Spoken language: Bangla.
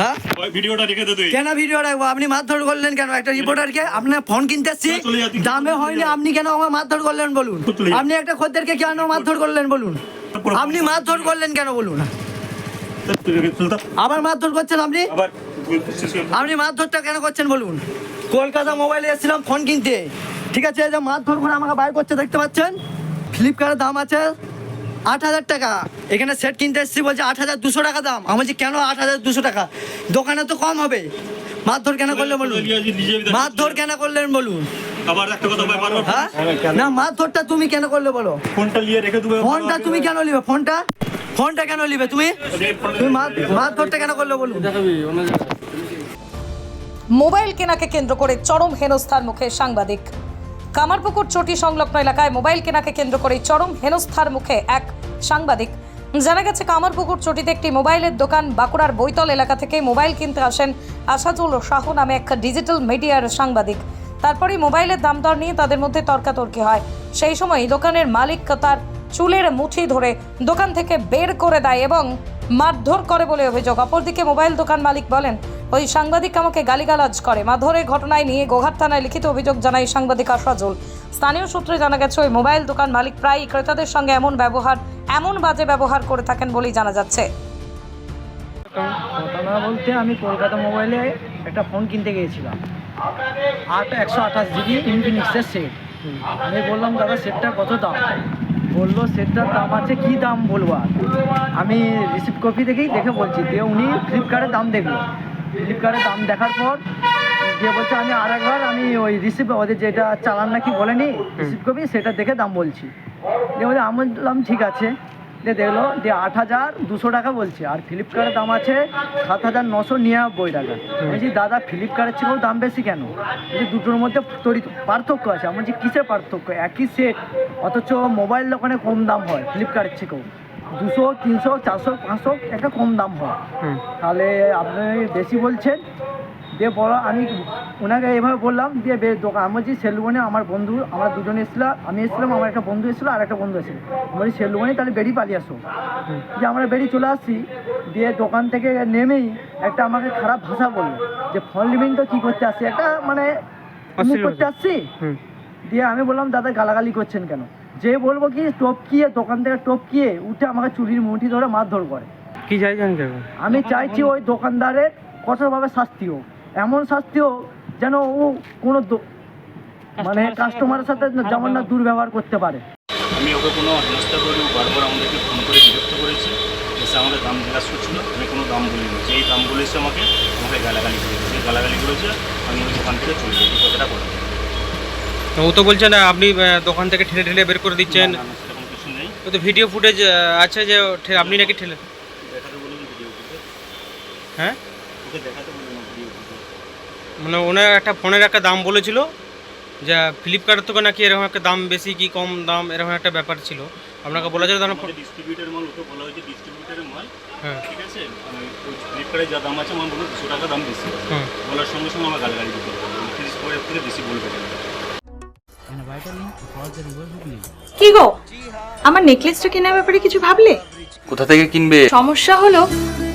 হ্যাঁ? ভিডিওটা রেখে দে তুই। কেন ভিডিও রাখব আপনি মারধর করলেন কেন? একটা রিপোর্টারকে আপনার ফোন কিনতে দামে হয়নি আপনি কেন আমার মারধর করলেন বলুন? আপনি একটা খদ্দেরকে কেন মারধর করলেন বলুন? আপনি মারধর করলেন কেন বলুন। আবার মারধর করছেন আপনি? আপনি মারধরটা কেন করছেন বলুন? কলকাতা মোবাইলে এসেছিলাম ফোন কিনতে। ঠিক আছে মারধর করে আমাকে বাইর করছে দেখতে পাচ্ছেন? ফ্লিপকার্টের দাম আছে আট হাজার টাকা। এখানে সেট কিনতে এসেছি বলছে আট হাজার দুশো টাকা দাম। আমি বলছি কেন আট হাজার দুশো টাকা? দোকানে তো কম হবে। মারধর কেন করলেন বলুন? মারধর কেন করলেন বলুন? আবার একটা কথা ভাই বারবার হ্যাঁ? না মারধরটা তুমি কেন করলে বলো? ফোনটা নিয়ে রেখে দেবে ফোনটা তুমি কেন নিবে? ফোনটা? ফোনটা কেন নিবে তুমি? তুমি মার- মারধরটা কেন করলে বলুন? মোবাইল কেনাকে কেন্দ্র করে চরম হেনস্থার মুখে সাংবাদিক। কামারপুকুর চটি সংলগ্ন এলাকায় মোবাইল কেনাকে কেন্দ্র করে চরম হেনস্থার মুখে এক সাংবাদিক। জানা গেছে, কামারপুকুর চটিতে একটি মোবাইলের দোকান বাঁকুড়ার বৈতল এলাকা থেকে মোবাইল কিনতে আসেন আসাদুল শাহ নামে এক ডিজিটাল মিডিয়ার সাংবাদিক। তারপরে মোবাইলের দাম দর নিয়ে তাদের মধ্যে তর্কাতর্কি হয়। সেই সময় দোকানের মালিক তার চুলের মুঠি ধরে দোকান থেকে বের করে দেয় এবং মারধর করে বলে অভিযোগ। অপরদিকে মোবাইল দোকান মালিক বলেন, ওই সাংবাদিক আমাকে গালিগালাজ করে। মারধরের ঘটনায় নিয়ে গোঘাট থানায় লিখিত অভিযোগ জানায় সাংবাদিক আশরাজুল। স্থানীয় সূত্রে জানা গেছে, ওই মোবাইল দোকান মালিক প্রায়ই ক্রেতাদের সঙ্গে এমন ব্যবহার, এমন বাজে ব্যবহার করে থাকেন বলেই জানা যাচ্ছে। বলতে আমি কলকাতা মোবাইলে একটা ফোন কিনতে গিয়েছিলাম। আট একশো আঠাশ জিবি ইনফিনিক্সের সেট আমি বললাম, দাদা সেটটা কত দাম? বলল সেটটার দাম আছে কি দাম বলব আর? আমি রিসিপ্ট কপি দেখেই দেখে বলছি দিয়ে উনি ফ্লিপকার্টের দাম দেখল। ফ্লিপকার্টের দাম দেখার পর দিয়ে বলছে আমি আর একবার আমি ওই রিসিপ্ট ওদের যেটা চালান নাকি বলেনি রিসিপ্ট কপি সেটা দেখে দাম বলছি। দিয়ে বলছে আমি বললাম ঠিক আছে। দিয়ে দেখল দিয়ে আট হাজার দুশো টাকা বলছে। আর ফ্লিপকার্টের দাম আছে সাত হাজার নশো নিরানব্বই টাকা। বলছি দাদা ফ্লিপকার্টের থেকেও দাম বেশি কেন? বলছি দুটোর মধ্যে তরি পার্থক্য আছে। আমি বলছি কিসের পার্থক্য? একই সেট অথচ মোবাইল দোকানে কম দাম হয় ফ্লিপকার্টের থেকেও। দুশো তিনশো চারশো পাঁচশো একটা কম দাম হয়। তাহলে আপনি বেশি বলছেন দিয়ে বলো আমি ওনাকে এভাবে বললাম দিয়ে বে দোকান আমি বলছি সেলুবনে আমার বন্ধু আমরা দুজন এসেছিলাম আমি এসেছিলাম আমার একটা বন্ধু এসেছিল আর একটা বন্ধু এসেছিল আমি বলছি সেলুবনে তাহলে বেরিয়ে পালিয়ে আসো। দিয়ে আমরা বেরিয়ে চলে আসছি। দিয়ে দোকান থেকে নেমেই একটা আমাকে খারাপ ভাষা বলল যে ফল লিমিং তো কী করতে আসছি? একটা মানে করতে আসছি? দিয়ে আমি বললাম দাদা গালাগালি করছেন কেন? যে বলব কি টপকিয়ে দোকান থেকে টপকিয়ে উঠে আমাকে চুরির মুঠি ধরে মারধর করে। কি চাইছেন আমি চাইছি ওই দোকানদারের কঠোরভাবে শাস্তি হোক। এমন শাস্তি হোক যেন ও কোনো দো- মানে কাস্টমারের সাথে যেমন না দুর্ব্যবহার করতে পারে। আমি ওকে কোনো হেনস্থা করি বারবার আমাদেরকে ফোন করে বিরক্ত করেছে এসে আমাদের দাম জিজ্ঞাসা করছিল আমি কোনো দাম বলিনি। যেই দাম বলেছে আমাকে আমাকে গালাগালি করেছে। সেই গালাগালি করেছে আমি ওই দোকান থেকে চলে যাই। এই কথাটা বলা। ও তো বলছেন আপনি দোকান থেকে ঠেলে ঠেলে বের করে দিচ্ছেন। না, না, সেরকম কিছু নেই। ও তো ভিডিও ফুটেজ আছে যে ঠে- আপনি নাকি ঠেলে দেখাতে বলুন ভিডিও করতে হ্যাঁ? মানে ওনার একটা ফোনের একটা দাম বলেছিল যে ফ্লিপকার্টের থেকে নাকি এরকম একটা দাম বেশি কি কম দাম এরকম একটা ব্যাপার ছিল। আপনাকে বলা যায় তখন ডিস্ট্রিবিউটার মাল ওকে বলা হয়েছে ডিস্ট্রিবিউটারের মাল। হ্যাঁ। ঠিক আছে? ফ্লিপকার্টে যা দাম আছে আমার বলুন দুশো টাকা দাম বেশি। বলার সঙ্গে সঙ্গে আমার গালাগালি দিতে হবে তিরিশ পরের থেকে বেশি বলবে কি গো? আমার নেকলেসটা কেনার ব্যাপারে কিছু ভাবলে? কোথা থেকে কিনবে? সমস্যা হলো